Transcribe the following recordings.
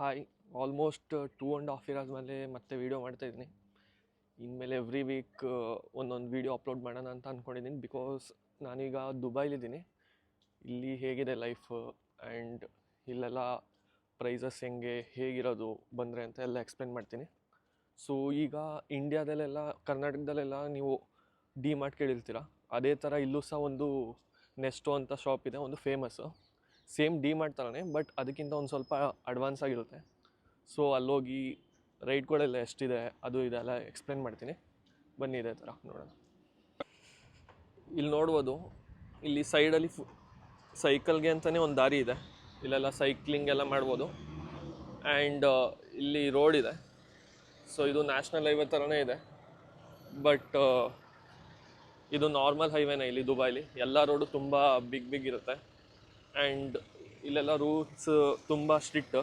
Hi almost two and half year ಆದಮೇಲೆ ಮತ್ತೆ video ಮಾಡ್ತಾಯಿದ್ದೀನಿ ಇನ್ಮೇಲೆ ಎವ್ರಿ ವೀಕ್ ಒಂದೊಂದು ವೀಡಿಯೋ ಅಪ್ಲೋಡ್ ಮಾಡೋಣ ಅಂತ ಅಂದ್ಕೊಂಡಿದ್ದೀನಿ ಬಿಕಾಸ್ ನಾನೀಗ ದುಬೈಲಿದ್ದೀನಿ. ಇಲ್ಲಿ ಹೇಗಿದೆ ಲೈಫ್ ಆ್ಯಂಡ್ ಇಲ್ಲೆಲ್ಲ ಪ್ರೈಸಸ್ ಹೆಂಗೆ, ಹೇಗಿರೋದು ಬಂದರೆ ಅಂತ ಎಲ್ಲ ಎಕ್ಸ್ಪ್ಲೇನ್ ಮಾಡ್ತೀನಿ. ಸೊ ಈಗ ಇಂಡ್ಯಾದಲ್ಲೆಲ್ಲ ಕರ್ನಾಟಕದಲ್ಲೆಲ್ಲ ನೀವು ಡಿ ಮಾರ್ಟ್ ಕೇಳಿರ್ತೀರ? ಅದೇ ಥರ ಇಲ್ಲೂ ಸಹ ಒಂದು ನೆಸ್ಟೋ ಅಂತ ಶಾಪ್ ಇದೆ, ಒಂದು ಫೇಮಸ್ಸು ಸೇಮ್ ಡಿ ಮಾಡ್ತಾರೆ ಬಟ್ ಅದಕ್ಕಿಂತ ಒಂದು ಸ್ವಲ್ಪ ಅಡ್ವಾನ್ಸ್ ಆಗಿರುತ್ತೆ. ಸೊ ಅಲ್ಲೋಗಿ ರೈಟ್ಗಳೆಲ್ಲ ಎಷ್ಟಿದೆ, ಅದು ಇದೆಲ್ಲ ಎಕ್ಸ್ಪ್ಲೇನ್ ಮಾಡ್ತೀನಿ. ಬನ್ನಿ, ಇದೇ ಥರ ನೋಡೋಣ. ಇಲ್ಲಿ ನೋಡ್ಬೋದು, ಇಲ್ಲಿ ಸೈಡಲ್ಲಿ ಫು ಸೈಕಲ್ಗೆ ಅಂತಲೇ ಒಂದು ದಾರಿ ಇದೆ. ಇಲ್ಲೆಲ್ಲ ಸೈಕ್ಲಿಂಗ್ ಎಲ್ಲ ಮಾಡ್ಬೋದು. ಆ್ಯಂಡ್ ಇಲ್ಲಿ ರೋಡ್ ಇದೆ. ಸೊ ಇದು ನ್ಯಾಷನಲ್ ಹೈವೇ ಥರನೇ ಇದೆ. ಬಟ್ ಇದು ನಾರ್ಮಲ್ ಹೈವೇನೇ ಇಲ್ಲಿ ದುಬೈಲಿ ಎಲ್ಲ ರೋಡು ತುಂಬ ಬಿಗ್ ಬಿಗ್ ಇರುತ್ತೆ. ಆ್ಯಂಡ್ ಇಲ್ಲೆಲ್ಲ ರೂಲ್ಸ್ ತುಂಬ ಸ್ಟ್ರಿಕ್ಟ್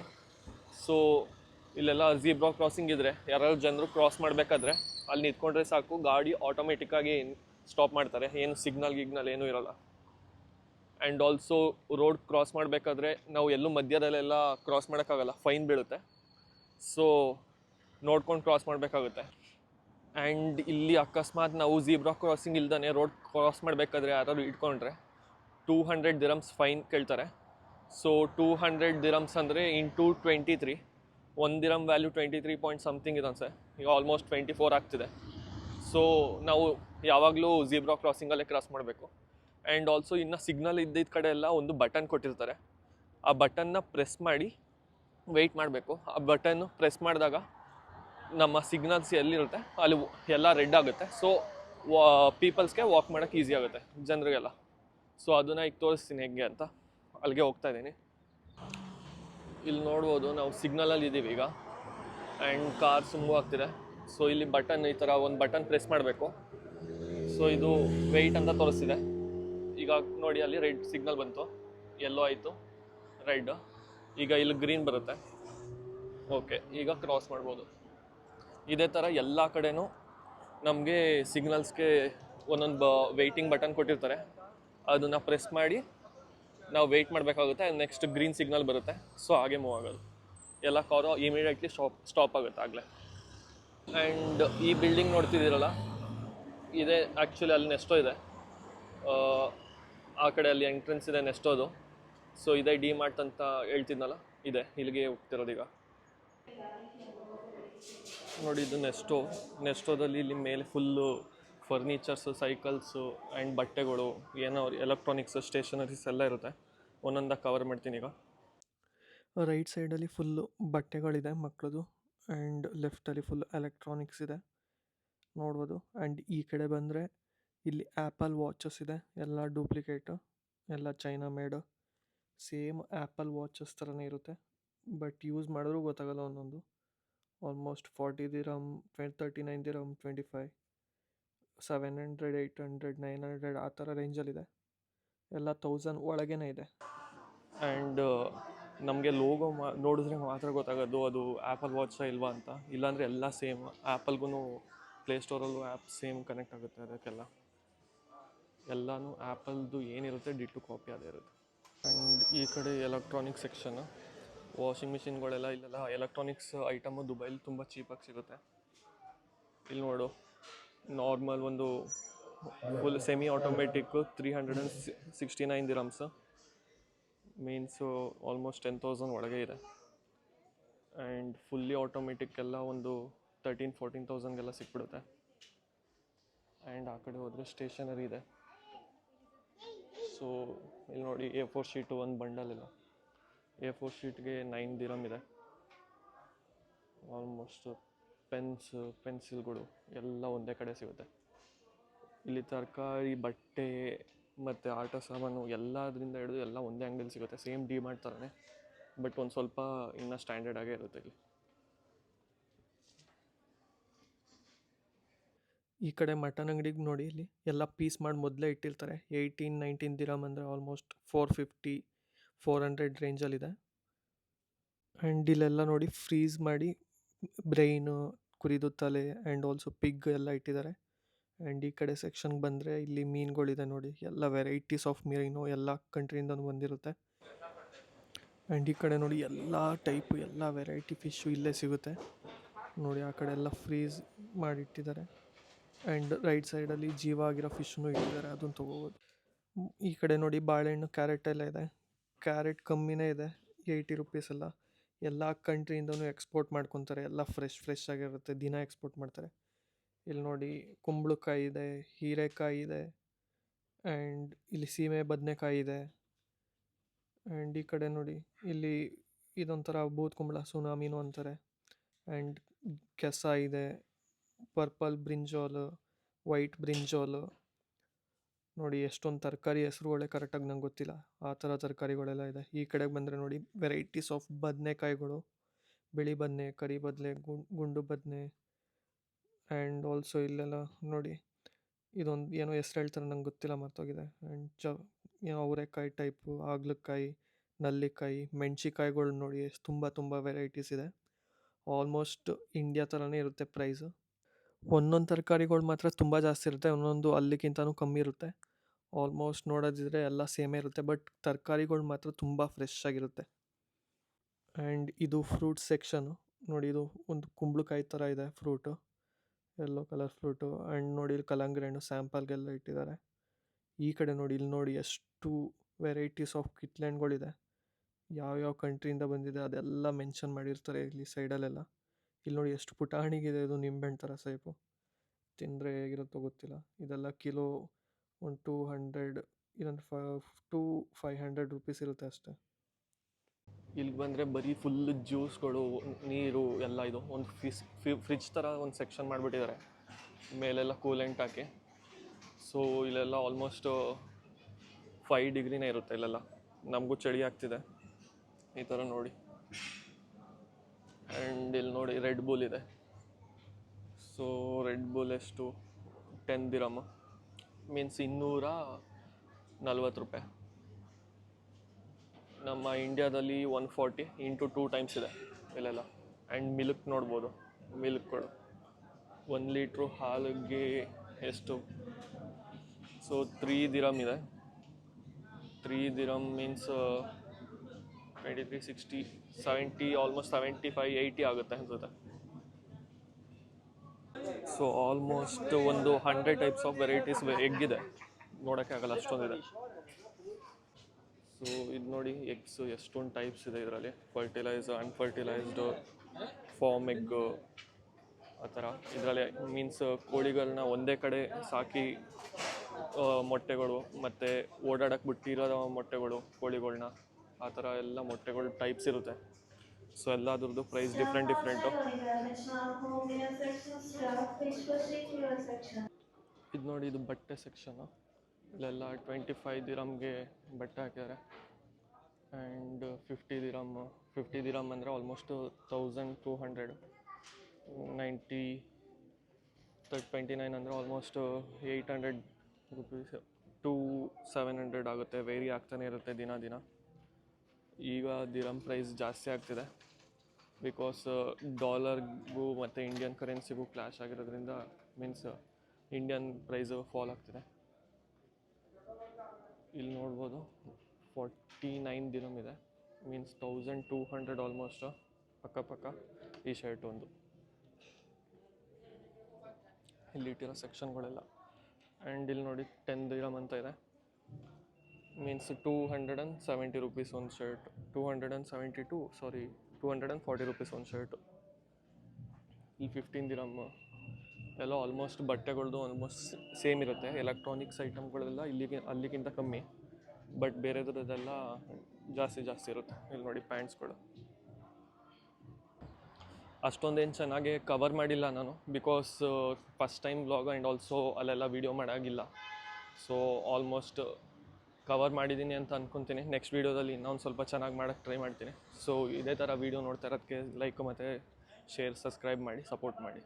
ಸೊ ಇಲ್ಲೆಲ್ಲ ಝೀಬ್ರಾ ಕ್ರಾಸಿಂಗ್ ಇದ್ದರೆ ಯಾರಾದ್ರು ಜನರು ಕ್ರಾಸ್ ಮಾಡಬೇಕಾದ್ರೆ, ಅಲ್ಲಿ ನಿಂತ್ಕೊಂಡ್ರೆ ಸಾಕು, ಗಾಡಿ ಆಟೋಮೆಟಿಕ್ಕಾಗಿ ಸ್ಟಾಪ್ ಮಾಡ್ತಾರೆ. ಏನು ಸಿಗ್ನಲ್ ಗಿಗ್ನಲ್ ಏನೂ ಇರೋಲ್ಲ. ಆ್ಯಂಡ್ ಆಲ್ಸೋ ರೋಡ್ ಕ್ರಾಸ್ ಮಾಡಬೇಕಾದ್ರೆ, ನಾವು ಎಲ್ಲೂ ಮಧ್ಯದಲ್ಲೆಲ್ಲ ಕ್ರಾಸ್ ಮಾಡೋಕ್ಕಾಗಲ್ಲ ಫೈನ್ ಬೀಳುತ್ತೆ. ಸೊ ನೋಡ್ಕೊಂಡು ಕ್ರಾಸ್ ಮಾಡಬೇಕಾಗುತ್ತೆ. ಆ್ಯಂಡ್ ಇಲ್ಲಿ ಅಕಸ್ಮಾತ್ ನಾವು ಝೀಬ್ರಾ ಕ್ರಾಸಿಂಗ್ ಇಲ್ದೇ ರೋಡ್ ಕ್ರಾಸ್ ಮಾಡಬೇಕಾದ್ರೆ ಯಾರಾದ್ರು ಇಟ್ಕೊಂಡ್ರೆ ಟೂ ಹಂಡ್ರೆಡ್ ದಿರಮ್ಸ್ ಫೈನ್ ಕೇಳ್ತಾರೆ. ಸೊ ಟೂ ಹಂಡ್ರೆಡ್ ದಿರಮ್ಸ್ ಅಂದರೆ ಇನ್ ಟು ಟ್ವೆಂಟಿ ತ್ರೀ ಒಂದು dirham value twenty three point something ಇದೆ ಅನ್ಸೆ. ಈಗ ಆಲ್ಮೋಸ್ಟ್ ಟ್ವೆಂಟಿ ಫೋರ್ ಆಗ್ತಿದೆ. ಸೊ ನಾವು ಯಾವಾಗಲೂ ಝೀಬ್ರಾ ಕ್ರಾಸಿಂಗಲ್ಲೇ ಕ್ರಾಸ್ ಮಾಡಬೇಕು. ಆ್ಯಂಡ್ ಆಲ್ಸೋ ಇನ್ನು ಸಿಗ್ನಲ್ ಇದ್ದಿದ್ದ ಕಡೆ ಎಲ್ಲ ಒಂದು ಬಟನ್ ಕೊಟ್ಟಿರ್ತಾರೆ. ಆ ಬಟನ್ನ ಪ್ರೆಸ್ ಮಾಡಿ ವೆಯ್ಟ್ ಮಾಡಬೇಕು. ಆ ಬಟನ್ನು ಪ್ರೆಸ್ ಮಾಡಿದಾಗ ನಮ್ಮ ಸಿಗ್ನಲ್ಸ್ ಎಲ್ಲಿರುತ್ತೆ? ಅಲ್ಲಿ ಎಲ್ಲ ರೆಡ್ ಆಗುತ್ತೆ. ಸೊ ಪೀಪಲ್ಸ್ಗೆ ವಾಕ್ ಮಾಡೋಕ್ಕೆ ಈಸಿ ಆಗುತ್ತೆ, ಜನರಿಗೆಲ್ಲ. ಸೊ ಅದನ್ನು ಈಗ ತೋರಿಸ್ತೀನಿ ಹೆಂಗೆ ಅಂತ. ಅಲ್ಲಿಗೆ ಹೋಗ್ತಾ ಇದ್ದೀನಿ. ಇಲ್ಲಿ ನೋಡ್ಬೋದು, ನಾವು ಸಿಗ್ನಲಲ್ಲಿ ಇದ್ದೀವಿ ಈಗ. ಆ್ಯಂಡ್ ಕಾರ್ ಸುಮ್ಮ ಆಗ್ತಿದೆ. ಸೊ ಇಲ್ಲಿ ಬಟನ್ ಈ ಥರ ಒಂದು ಬಟನ್ ಪ್ರೆಸ್ ಮಾಡಬೇಕು. ಸೊ ಇದು ವೆಯ್ಟ್ ಅಂತ ತೋರಿಸ್ತಿದೆ. ಈಗ ನೋಡಿ, ಅಲ್ಲಿ ರೆಡ್ ಸಿಗ್ನಲ್ ಬಂತು. ಎಲ್ಲೋ ಆಯಿತು. ರೆಡ್ ಈಗ ಇಲ್ಲಿ ಗ್ರೀನ್ ಬರುತ್ತೆ. ಓಕೆ ಈಗ ಕ್ರಾಸ್ ಮಾಡ್ಬೋದು. ಇದೇ ಥರ ಎಲ್ಲ ಕಡೆನೂ ನಮಗೆ ಸಿಗ್ನಲ್ಸ್ಗೆ ಒಂದೊಂದು ಬ ವೆಯ್ಟಿಂಗ್ ಬಟನ್ ಕೊಟ್ಟಿರ್ತಾರೆ. ಅದನ್ನು ಪ್ರೆಸ್ ಮಾಡಿ ನಾವು ವೆಯ್ಟ್ ಮಾಡಬೇಕಾಗುತ್ತೆ ನೆಕ್ಸ್ಟ್ ಗ್ರೀನ್ ಸಿಗ್ನಲ್ ಬರುತ್ತೆ. ಸೊ ಹಾಗೆ ಮೂವ್ ಆಗೋದು. ಎಲ್ಲ ಕಾರು ಇಮಿಡಿಯೇಟ್ಲಿ ಸ್ಟಾಪ್ ಸ್ಟಾಪ್ ಆಗುತ್ತೆ ಆಗಲೇ. ಆ್ಯಂಡ್ ಈ ಬಿಲ್ಡಿಂಗ್ ನೋಡ್ತಿದ್ದೀರಲ್ಲ ಇದೇ ಆ್ಯಕ್ಚುಲಿ ಅಲ್ಲಿ ನೆಸ್ಟೋ ಇದೆ. ಆ, ಕಡೆ ಅಲ್ಲಿ ಎಂಟ್ರೆನ್ಸ್ ಇದೆ ನೆಸ್ಟೋದು ಸೊ ಇದೇ ಡಿ ಮಾರ್ಟ್ ಅಂತ ಹೇಳ್ತಿದ್ನಲ್ಲ ಇದೆ. ಇಲ್ಲಿಗೆ ಹೋಗ್ತಿರೋದೀಗ ನೋಡಿ ಇದು ನೆಸ್ಟೋ ನೆಸ್ಟೋದಲ್ಲಿ ಇಲ್ಲಿ ಮೇಲೆ ಫುಲ್ಲು ಫರ್ನಿಚರ್ಸು, ಸೈಕಲ್ಸು ಆ್ಯಂಡ್ ಬಟ್ಟೆಗಳು, ಏನೋ ಎಲೆಕ್ಟ್ರಾನಿಕ್ಸ್, ಸ್ಟೇಷನರೀಸ್ ಎಲ್ಲ ಇರುತ್ತೆ. ಒಂದೊಂದಾಗಿ ಕವರ್ ಮಾಡ್ತೀನಿ ಈಗ. ರೈಟ್ ಸೈಡಲ್ಲಿ ಫುಲ್ಲು ಬಟ್ಟೆಗಳಿದೆ ಮಕ್ಕಳದು ಆ್ಯಂಡ್ ಲೆಫ್ಟಲ್ಲಿ ಫುಲ್ ಎಲೆಕ್ಟ್ರಾನಿಕ್ಸ್ ಇದೆ. ನೋಡ್ಬೋದು. ಆ್ಯಂಡ್ ಈ ಕಡೆ ಬಂದರೆ ಇಲ್ಲಿ ಆ್ಯಪಲ್ ವಾಚಸ್ ಇದೆ. ಎಲ್ಲ ಡೂಪ್ಲಿಕೇಟು ಎಲ್ಲ China made same apple watches ಥರನೇ ಇರುತ್ತೆ. ಬಟ್ ಯೂಸ್ ಮಾಡಿದ್ರೂ ಗೊತ್ತಾಗಲ್ಲ ಒಂದೊಂದು. Almost forty dirham ಟ್ವೆಂ thirty nine dirham twenty five seven hundred, eight hundred, nine hundred ಆ ಥರ ರೇಂಜಲ್ಲಿದೆ. ಎಲ್ಲ ತೌಸಂಡ್ ಒಳಗೇ ಇದೆ. ಆ್ಯಂಡ್ ನಮಗೆ ಲೋಗೋ ಮಾ, ನೋಡಿದ್ರೆ ಮಾತ್ರ ಗೊತ್ತಾಗೋದು ಅದು ಆ್ಯಪಲ್ ವಾಚ್ ಇಲ್ವಾ ಅಂತ. ಇಲ್ಲಾಂದರೆ ಎಲ್ಲ ಸೇಮ್ ಆ್ಯಪಲ್ಗೂ ಪ್ಲೇಸ್ಟೋರಲ್ಲೂ ಆ್ಯಪ್ ಸೇಮ್ ಕನೆಕ್ಟ್ ಆಗುತ್ತೆ ಅದಕ್ಕೆಲ್ಲ. ಎಲ್ಲನೂ ಆ್ಯಪಲ್ದು ಏನಿರುತ್ತೆ ಡಿಟ್ಟು ಕಾಪಿ ಅದೇ ಇರುತ್ತೆ. ಆ್ಯಂಡ್ ಈ ಕಡೆ ಎಲೆಕ್ಟ್ರಾನಿಕ್ ಸೆಕ್ಷನ್, ವಾಷಿಂಗ್ ಮಿಷಿನ್ಗಳೆಲ್ಲ ಇಲ್ಲೆಲ್ಲ ಎಲೆಕ್ಟ್ರಾನಿಕ್ಸ್ ಐಟಮು ದುಬೈಲಿ ತುಂಬ ಚೀಪಾಗಿ ಸಿಗುತ್ತೆ. ಇಲ್ಲಿ ನೋಡು. ನಾರ್ಮಲ್ ಒಂದು full semi automatic three hundred and sixty nine dirhams means almost ten thousand ಒಳಗೆ ಇದೆ. ಆ್ಯಂಡ್ ಫುಲ್ಲಿ ಆಟೋಮೆಟಿಕ್ ಎಲ್ಲ ಒಂದು ತರ್ಟೀನ್ ಫೋರ್ಟೀನ್ ತೌಸಂಡ್ಗೆಲ್ಲ ಸಿಕ್ಬಿಡುತ್ತೆ. ಆ್ಯಂಡ್ ಆ ಕಡೆ ಹೋದರೆ ಸ್ಟೇಷನರಿ ಇದೆ. ಸೊ ಇಲ್ಲಿ ನೋಡಿ ಎ ಫೋರ್ ಶೀಟು ಒಂದು ಬಂಡಲ್ ಇಲ್ಲ ಎ ಫೋರ್ ಶೀಟ್ಗೆ ನೈನ್ ದಿರಮ್ ಇದೆ. ಆಲ್ಮೋಸ್ಟ್ ಪೆನ್ಸ್, ಪೆನ್ಸಿಲ್ಗಳು ಎಲ್ಲ ಒಂದೇ ಕಡೆ ಸಿಗುತ್ತೆ. ಇಲ್ಲಿ ತರಕಾರಿ, ಬಟ್ಟೆ ಮತ್ತು ಆಟ ಸಾಮಾನು ಎಲ್ಲದರಿಂದ ಹಿಡಿದು ಎಲ್ಲ ಒಂದೇ ಅಂಗಡಿಯಲ್ಲಿ ಸಿಗುತ್ತೆ. ಸೇಮ್ ಡಿ ಮಾರ್ಟ್ ಥರನೇ ಬಟ್ ಒಂದು ಸ್ವಲ್ಪ ಇನ್ನೂ ಸ್ಟ್ಯಾಂಡರ್ಡ್ ಆಗೇ ಇರುತ್ತೆ ಇಲ್ಲಿ. ಈ ಕಡೆ ಮಟನ್ ಅಂಗಡಿಗೆ ನೋಡಿ ಇಲ್ಲಿ ಎಲ್ಲ ಪೀಸ್ ಮಾಡಿ ಮೊದಲೇ ಇಟ್ಟಿರ್ತಾರೆ. ಏಯ್ಟೀನ್ ನೈನ್ಟೀನ್ ದಿರಮ್ ಅಂದರೆ almost four fifty four hundred ರೇಂಜಲ್ಲಿದೆ and ಇಲ್ಲೆಲ್ಲ ನೋಡಿ ಫ್ರೀಸ್ ಮಾಡಿ ಬ್ರೈನು ಕುರಿದು ತಲೆ ಆ್ಯಂಡ್ ಆಲ್ಸೋ ಪಿಗ್ ಎಲ್ಲ ಇಟ್ಟಿದ್ದಾರೆ. ಆ್ಯಂಡ್ ಈ ಕಡೆ ಸೆಕ್ಷನ್ಗೆ ಬಂದರೆ ಇಲ್ಲಿ ಮೀನುಗಳಿದೆ ನೋಡಿ, ಎಲ್ಲ ವೆರೈಟೀಸ್ ಆಫ್ ಮೀನು ಎಲ್ಲ ಕಂಟ್ರಿಯಿಂದ ಬಂದಿರುತ್ತೆ. ಆ್ಯಂಡ್ ಈ ಕಡೆ ನೋಡಿ ಎಲ್ಲ ಟೈಪು, ಎಲ್ಲ ವೆರೈಟಿ ಫಿಶ್ಶು ಇಲ್ಲೇ ಸಿಗುತ್ತೆ. ನೋಡಿ ಆ ಕಡೆ ಎಲ್ಲ ಫ್ರೀಸ್ ಮಾಡಿಟ್ಟಿದ್ದಾರೆ. ಆ್ಯಂಡ್ ರೈಟ್ ಸೈಡಲ್ಲಿ ಜೀವ ಆಗಿರೋ ಫಿಶ್ನು ಇಟ್ಟಿದ್ದಾರೆ, ಅದನ್ನ ತೊಗೋಬೋದು. ಈ ಕಡೆ ನೋಡಿ ಬಾಳೆಹಣ್ಣು ಕ್ಯಾರೆಟ್ ಎಲ್ಲ ಇದೆ. ಕ್ಯಾರೆಟ್ ಕಮ್ಮಿನೇ ಇದೆ, ಏಯ್ಟಿ ರುಪೀಸ್ ಎಲ್ಲ. ಎಲ್ಲ ಕಂಟ್ರಿಯಿಂದನೂ ಎಕ್ಸ್ಪೋರ್ಟ್ ಮಾಡ್ಕೊತಾರೆ. ಎಲ್ಲ ಫ್ರೆಶ್ ಫ್ರೆಶ್ ಆಗಿರುತ್ತೆ. ದಿನ ಎಕ್ಸ್ಪೋರ್ಟ್ ಮಾಡ್ತಾರೆ. ಇಲ್ಲಿ ನೋಡಿ ಕುಂಬಳಕಾಯಿ ಇದೆ, ಹೀರೆಕಾಯಿ ಇದೆ, ಆ್ಯಂಡ್ ಇಲ್ಲಿ ಸೀಮೆ ಬದನೆಕಾಯಿ ಇದೆ. ಆ್ಯಂಡ್ ಈ ಕಡೆ ನೋಡಿ ಇಲ್ಲಿ ಇದೊಂಥರ ಬೂತ್ ಕುಂಬಳ ಸುನಾಮಿನು ಅಂತಾರೆ. ಆ್ಯಂಡ್ ಕೆಸ ಇದೆ, ಪರ್ಪಲ್ ಬ್ರಿಂಜಾಲು, ವೈಟ್ ಬ್ರಿಂಜಾಲ್. ನೋಡಿ ಎಷ್ಟೊಂದು ತರಕಾರಿ ಹೆಸ್ರುಗಳೇ ಕರೆಕ್ಟಾಗಿ ನಂಗೆ ಗೊತ್ತಿಲ್ಲ. ಆ ಥರ ತರಕಾರಿಗಳೆಲ್ಲ ಇದೆ. ಈ ಕಡೆಗೆ ಬಂದರೆ ನೋಡಿ ವೆರೈಟೀಸ್ ಆಫ್ ಬದನೆಕಾಯಿಗಳು, ಬಿಳಿ ಬದನೆ, ಕರಿ ಬದನೆ ಗುಂಡು ಬದನೆ ಆ್ಯಂಡ್ ಆಲ್ಸೋ ಇಲ್ಲೆಲ್ಲ ನೋಡಿ ಇದೊಂದು ಏನೋ ಹೆಸ್ರು ಹೇಳ್ತಾರೆ ನಂಗೆ ಗೊತ್ತಿಲ್ಲ ಮರ್ತೋಗಿದೆ. ಆ್ಯಂಡ್ ಚ ಏನೋ ಅವರೆಕಾಯಿ ಟೈಪು ಹಾಗಲಕಾಯಿ ನಲ್ಲಿಕಾಯಿ, ಮೆಣಸಿಕಾಯಿಗಳು ನೋಡಿ ತುಂಬ ತುಂಬ ವೆರೈಟೀಸ್ ಇದೆ. ಆಲ್ಮೋಸ್ಟ್ ಇಂಡಿಯಾ ಥರನೇ ಇರುತ್ತೆ ಪ್ರೈಸು ಒಂದೊಂದು ತರಕಾರಿಗಳು ಮಾತ್ರ ತುಂಬ ಜಾಸ್ತಿ ಇರುತ್ತೆ, ಒಂದೊಂದು ಅಲ್ಲಿಗಿಂತನೂ ಕಮ್ಮಿ ಇರುತ್ತೆ. ಆಲ್ಮೋಸ್ಟ್ ನೋಡೋದಿದ್ರೆ ಎಲ್ಲ ಸೇಮೇ ಇರುತ್ತೆ, ಬಟ್ ತರಕಾರಿಗಳು ಮಾತ್ರ ತುಂಬ ಫ್ರೆಶ್ ಆಗಿರುತ್ತೆ. ಆ್ಯಂಡ್ ಇದು ಫ್ರೂಟ್ ಸೆಕ್ಷನು. ನೋಡಿ ಇದು ಒಂದು ಕುಂಬಳಕಾಯಿ ಥರ ಇದೆ fruit, yellow colour fruit. And ನೋಡಿ ಇಲ್ಲಿ ಕಲಂಗ್ರಿ ಹಣ್ಣು ಸ್ಯಾಂಪಲ್ಗೆಲ್ಲ ಇಟ್ಟಿದ್ದಾರೆ. ಈ ಕಡೆ ನೋಡಿ, ಇಲ್ಲಿ ನೋಡಿ ಎಷ್ಟು ವೆರೈಟೀಸ್ ಆಫ್ ಕಿತ್ಲೆಹಣ್ಗಳಿದೆ ಯಾವ್ಯಾವ ಕಂಟ್ರಿಯಿಂದ ಬಂದಿದೆ ಅದೆಲ್ಲ ಮೆನ್ಷನ್ ಮಾಡಿರ್ತಾರೆ ಇಲ್ಲಿ ಸೈಡಲ್ಲೆಲ್ಲ. ಇಲ್ಲಿ ನೋಡಿ ಎಷ್ಟು ಪುಟಾಣಿಗಿದೆ ಇದು ನಿಂಬೆಹಣ್ಣು ಥರ ಸೇಪು ತಿಂದರೆ ಹೇಗಿರುತ್ತೋ ಗೊತ್ತಿಲ್ಲ. ಇದೆಲ್ಲ ಕಿಲೋ ಒಂದು ಟೂ ಹಂಡ್ರೆಡ್ ಇದೊಂದು ಫ ಟೂ ಫೈವ್ ಹಂಡ್ರೆಡ್ ರುಪೀಸ್ ಇರುತ್ತೆ ಅಷ್ಟೇ. ಇಲ್ಲಿಗೆ ಬಂದರೆ ಬರೀ ಫುಲ್ ಜ್ಯೂಸ್ಗಳು ನೀರು ಎಲ್ಲ ಇದು. ಒಂದು ಫಿಸ್ ಫ್ರಿಜ್ ಥರ ಒಂದು ಸೆಕ್ಷನ್ ಮಾಡಿಬಿಟ್ಟಿದ್ದಾರೆ ಮೇಲೆಲ್ಲ ಕೂಲೆಂಟ್ ಹಾಕಿ. ಸೊ ಇಲ್ಲೆಲ್ಲ ಆಲ್ಮೋಸ್ಟ್ ಫೈವ್ ಡಿಗ್ರಿನೇ ಇರುತ್ತೆ ಇಲ್ಲೆಲ್ಲ. ನಮಗೂ ಚಳಿ ಆಗ್ತಿದೆ. ಈ ಥರ ನೋಡಿ. ಆ್ಯಂಡ್ ಇಲ್ಲಿ ನೋಡಿ ರೆಡ್ ಬುಲ್ ಇದೆ. ಸೊ ರೆಡ್ ಬುಲ್ ಎಷ್ಟು? ಟೆನ್ ದಿರಮ್ ಮೀನ್ಸ್ ಇನ್ನೂರ ನಲ್ವತ್ತು ರೂಪಾಯಿ. ನಮ್ಮ ಇಂಡಿಯಾದಲ್ಲಿ one forty into two times ಇದೆ ಇಲ್ಲೆಲ್ಲ. ಆ್ಯಂಡ್ ಮಿಲ್ಕ್ ನೋಡ್ಬೋದು. ಮಿಲ್ಕ್ಗಳು ಒಂದು ಲೀಟ್ರು ಹಾಲಿಗೆ ಎಷ್ಟು? ಸೊ ತ್ರೀ ದಿರಮ್ ಇದೆ. Three ದಿರಮ್ means twenty three sixty seventy almost seventy five eighty ಆಗುತ್ತೆ ಅನ್ಸುತ್ತೆ. ಸೊ ಆಲ್ಮೋಸ್ಟ್ ಒಂದು hundred types of varieties egg ಇದೆ. ನೋಡೋಕ್ಕೆ ಆಗಲ್ಲ, ಅಷ್ಟೊಂದಿದೆ. ಸೊ ಇದು ನೋಡಿ ಎಗ್ಸು ಎಷ್ಟೊಂದು ಟೈಪ್ಸ್ ಇದೆ ಇದರಲ್ಲಿ. ಫರ್ಟಿಲೈಸ್ ಅನ್ಫರ್ಟಿಲೈಸ್ಡ್ ಫಾರ್ಮ್ ಎಗ್ ಆ ಥರ. ಇದರಲ್ಲಿ ಮೀನ್ಸ್ ಕೋಳಿಗಳನ್ನ ಒಂದೇ ಕಡೆ ಸಾಕಿ ಮೊಟ್ಟೆಗಳು, ಮತ್ತು ಓಡಾಡಕ್ಕೆ ಬಿಟ್ಟಿರೋ ಮೊಟ್ಟೆಗಳು, ಕೋಳಿಗಳ್ನ. ಆ ಥರ ಎಲ್ಲ ಮೊಟ್ಟೆಗಳು ಟೈಪ್ಸ್ ಇರುತ್ತೆ. ಸೊ ಎಲ್ಲದ್ರದ್ದು ಪ್ರೈಸ್ ಡಿಫ್ರೆಂಟ್ ಡಿಫ್ರೆಂಟು ಇದು ನೋಡಿ, ಇದು ಬಟ್ಟೆ ಸೆಕ್ಷನು ಇಲ್ಲೆಲ್ಲ ಟ್ವೆಂಟಿ ಫೈವ್ ದಿರಮ್ಗೆ ಬಟ್ಟೆ ಹಾಕಿದ್ದಾರೆ ಆ್ಯಂಡ್ ಫಿಫ್ಟಿ ದಿರಮ್ ಫಿಫ್ಟಿ ದಿರಮ್ ಅಂದರೆ almost thousand two hundred ninety twenty nine ಅಂದರೆ almost eight hundred rupees two seven hundred ಆಗುತ್ತೆ ವೇರಿ ಆಗ್ತಾನೆ ಇರುತ್ತೆ ದಿನ ದಿನ. ಈಗ ದಿರಮ್ ಪ್ರೈಸ್ ಜಾಸ್ತಿ ಆಗ್ತಿದೆ. ಬಿಕಾಸ್ ಡಾಲರ್ಗೂ ಮತ್ತು ಇಂಡಿಯನ್ ಕರೆನ್ಸಿಗೂ ಕ್ಲಾಶ್ ಆಗಿರೋದ್ರಿಂದ ಮೀನ್ಸ್ ಇಂಡಿಯನ್ ಪ್ರೈಸ್ ಫಾಲ್ ಆಗ್ತಿದೆ. ಇಲ್ಲಿ ನೋಡ್ಬೋದು ಫಾರ್ಟಿ ನೈನ್ ದಿನಮ್ ಇದೆ means thousand two hundred almost ಅಕ್ಕಪಕ್ಕ ಈ ಶರ್ಟ್ ಒಂದು. ಇಲ್ಲಿ ಇಟ್ಟಿರೋ ಸೆಕ್ಷನ್ಗಳೆಲ್ಲ ಆ್ಯಂಡ್ ಇಲ್ಲಿ ನೋಡಿ ಟೆನ್ ದಿರಮ್ ಅಂತ ಇದೆ. Means two hundred and seventy rupees ಒಂದು shirt two hundred and seventy to sorry two hundred and forty rupees ಒಂದು ಶರ್ಟ್ ಇಲ್ಲಿ ಫಿಫ್ಟೀನ್ ದಿರಮ್ ಎಲ್ಲ ಆಲ್ಮೋಸ್ಟ್ ಬಟ್ಟೆಗಳದ್ದು ಆಲ್ಮೋಸ್ಟ್ ಸೇಮ್ ಇರುತ್ತೆ. ಎಲೆಕ್ಟ್ರಾನಿಕ್ಸ್ ಐಟಮ್ಗಳೆಲ್ಲ ಇಲ್ಲಿಗೆ, ಅಲ್ಲಿಗಿಂತ ಕಮ್ಮಿ. ಬಟ್ ಬೇರೆದ್ರದ್ದೆಲ್ಲ ಜಾಸ್ತಿ ಜಾಸ್ತಿ ಇರುತ್ತೆ. ಇಲ್ಲಿ ನೋಡಿ ಪ್ಯಾಂಟ್ಸ್ಗಳು. ಅಷ್ಟೊಂದೇನು ಚೆನ್ನಾಗಿ ಕವರ್ ಮಾಡಿಲ್ಲ ನಾನು. Because first time blog and also ಅಲ್ಲೆಲ್ಲ ವೀಡಿಯೋ ಮಾಡೋಂಗಿಲ್ಲ. ಸೊ ಆಲ್ಮೋಸ್ಟ್ ಕವರ್ ಮಾಡಿದ್ದೀನಿ ಅಂತ ಅನ್ಕೊತೀನಿ. ನೆಕ್ಸ್ಟ್ ವೀಡಿಯೋದಲ್ಲಿ ಇನ್ನೊಂದು ಸ್ವಲ್ಪ ಚೆನ್ನಾಗಿ ಮಾಡೋಕ್ಕೆ ಟ್ರೈ ಮಾಡ್ತೀನಿ. ಸೊ ಇದೇ ಥರ ವೀಡಿಯೋ ನೋಡ್ತಾ ಇರೋದಕ್ಕೆ ಲೈಕು ಮತ್ತು ಶೇರ್ ಸಬ್ಸ್ಕ್ರೈಬ್ ಮಾಡಿ ಸಪೋರ್ಟ್ ಮಾಡಿ.